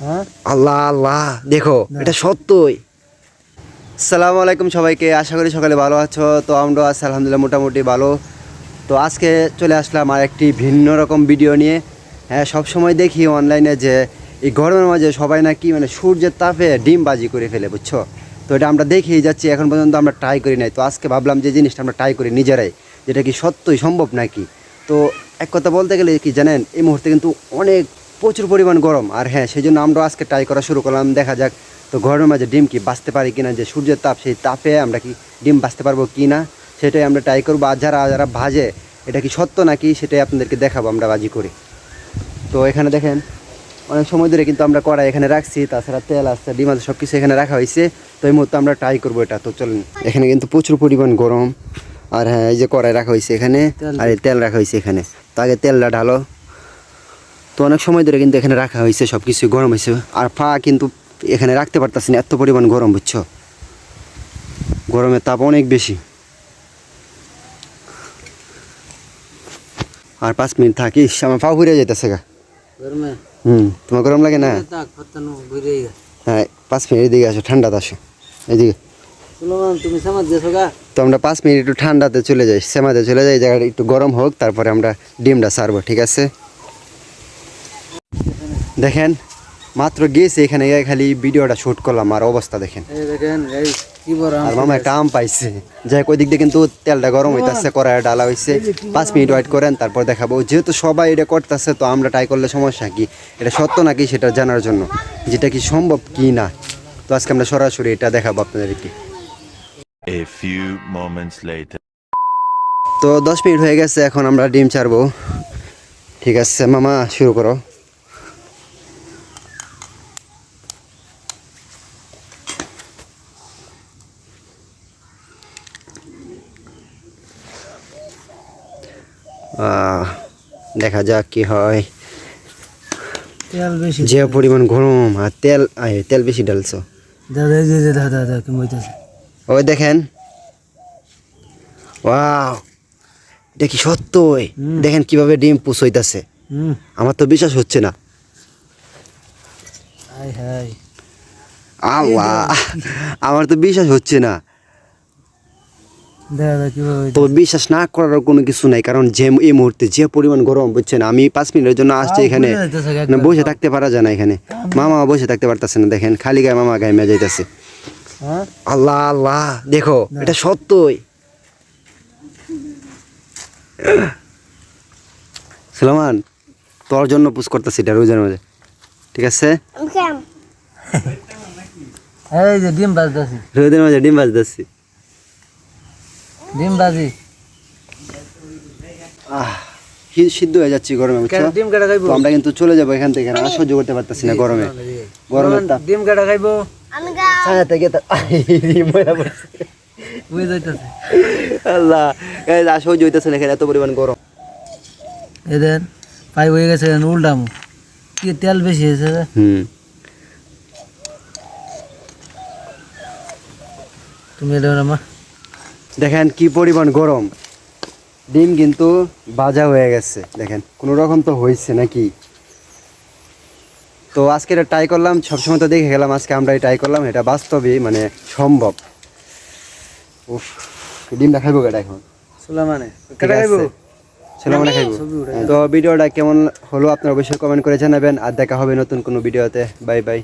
হ্যাঁ? আল্লাহ আল্লাহ দেখো এটা সত্যই। সালামু আলাইকুম সবাইকে আশা করি সকালে ভালো আছো। তো আমরা আছি আলহামদুলিল্লাহ মোটামুটি ভালো। তো আজকে চলে আসলাম আর একটি ভিন্ন রকম ভিডিও নিয়ে। হ্যাঁ সব সময় দেখি অনলাইনে যে এই গরমের মাঝে সবাই নাকি মানে সূর্যের তাপে ডিম বাজি করে ফেলে বুঝছ? তো এটা আমরা দেখেই যাচ্ছি এখন পর্যন্ত আমরা ট্রাই করি নাই। তো আজকে ভাবলাম যে জিনিসটা আমরা ট্রাই করি নিজেরাই যেটা কি সত্যই সম্ভব নাকি? তো এক কথা বলতে গেলে কি জানেন এই মুহূর্তে কিন্তু অনেক প্রচুর পরিমাণ গরম। আর হ্যাঁ সেই জন্য আমরা আজকে ট্রাই করা শুরু করলাম। দেখা যাক তো গরমের মাঝে ডিম কি বাঁচতে পারি কিনা যে সূর্যের তাপ সেই তাপে আমরা কি ডিম বাঁচতে পারব কি না সেটাই আমরা ট্রাই করব। আর যারা যারা ভাজে এটা কি সত্য নাকি সেটাই আপনাদেরকে দেখাবো আমরা বাজি করে। তো এখানে দেখেন অনেক সময় ধরে কিন্তু আমরা কড়াই এখানে রাখছি তাছাড়া তেল আসছে ডিম আছে সব কিছু এখানে রাখা হয়েছে। তো এই মুহূর্তে আমরা ট্রাই করব এটা। তো চলেন এখানে কিন্তু প্রচুর পরিমাণ গরম। আর হ্যাঁ এই যে কড়াই রাখা হয়েছে এখানে আর এই তেল রাখা হয়েছে এখানে। তো আগে তেলটা ঢালো। তো অনেক সময় ধরে কিন্তু এখানে রাখা হয়েছে সব কিছু গরম হয়েছে। আর পা কিন্তু এখানে রাখতে পারতাছি না এত পরিমাণ গরম বুঝছ? গরমের তাপ অনেক বেশি। আর পাঁচ মিনিট থাকিস আমার পা ঘুরে যেতেছে গা। গরমে? হুম তোমার গরম লাগে না? হ্যাঁ পাঁচ মিনিট এদিকে আসো ঠান্ডাতে আসো। এদিকে। তো আমরা পাঁচ মিনিট একটু ঠান্ডাতে চলে যাই সেমাতে চলে যাই জায়গাটা একটু গরম হোক তারপরে আমরা ডিমটা সারবো ঠিক আছে? দেখেন মাত্র গেছে এখানে গিয়ে খালি ভিডিওটা শ্যুট করলাম আর অবস্থা দেখেন। আর মামা একটা আম পাইছে। যাই ওই দিক দিয়ে কিন্তু তেলটা গরম হইতাছে কড়াই ডালা হয়েছে পাঁচ মিনিট ওয়েট করেন তারপর দেখাবো। যেহেতু সবাই এটা করতেছে তো আমরা ট্রাই করলে সমস্যা কি? এটা সত্য নাকি সেটা জানার জন্য? যেটা কি সম্ভব কি না? তো আজকে আমরা সরাসরি এটা দেখাবো আপনাদেরকে। A few moments later. তো দশ মিনিট হয়ে গেছে এখন আমরা ডিম ছাড়বো। ঠিক আছে মামা শুরু করো। দেখা যাক কি হয়। তেল বেশি যে পরিমাণ গরম আর তেল তেল বেশি ডালছো দাদা দাদা দাদা কি ওই দেখেন। ওয়াও এটা কি সত্যই। দেখেন কীভাবে ডিম পুষ হইতাছে। আমার তো বিশ্বাস হচ্ছে না। আমার তো বিশ্বাস হচ্ছে না। তো বিশ্বাস না করার কোনো কিছু নাই কারণ যে এই মুহূর্তে যে পরিমাণ গরম বুঝছেন? আমি পাঁচ মিনিটের জন্য আসছি এখানে। বসে থাকতে পারা যায় না এখানে। মামা বসে থাকতে পারতেছে না দেখেন। খালি গায়ে মামা গায়ে মেয়ে যাইতেছে। হ্যাঁ? আল্লাহ আল্লাহ দেখো এটা সত্যই। সুলেমান তোর জন্য পুষ করতেছি এটা রোজার মাঝে। ঠিক আছে? এই যে ডিম বাজতাছি রোদের মাঝে ডিম বাজতেছি ডিম বাজি আহ সিদ্ধ হয়ে যাচ্ছি গরমে বুঝছ? ডিম কাটা খাইবো? আমরা কিন্তু চলে যাব এখান থেকে আর সহ্য করতে পারতেছি না গরমে। গরমের তাপ। ডিম কাটা খাইবো। ছায়া থেকে ময়লা পড়ছে। বুঝে যাইতাছে। আল্লাহ এই আর সহ্য হইতেছে না এত পরিমাণ গরম। এই দেন পাই হয়ে গেছে উল্টাম। কি তেল বেশি হয়েছে? হুম। তুমি মা। দেখেন কি পরিমাণ গরম। ডিম কিন্তু বাজা হয়ে গেছে দেখেন। কোনো রকম তো হয়েছে নাকি? তো আজকে এটা ট্রাই করলাম সবসময় তো দেখে গেলাম আজকে আমরা ট্রাই করলাম এটা বাস্তবে মানে সম্ভব। উফ ডিমটা খাইবো কেটা এখন? সুলেমানে ঠিক খাইবো? আছে। খাইবো। তো ভিডিওটা কেমন হলো আপনারা অবশ্যই কমেন্ট করে জানাবেন আর দেখা হবে নতুন কোনো ভিডিওতে। Bye bye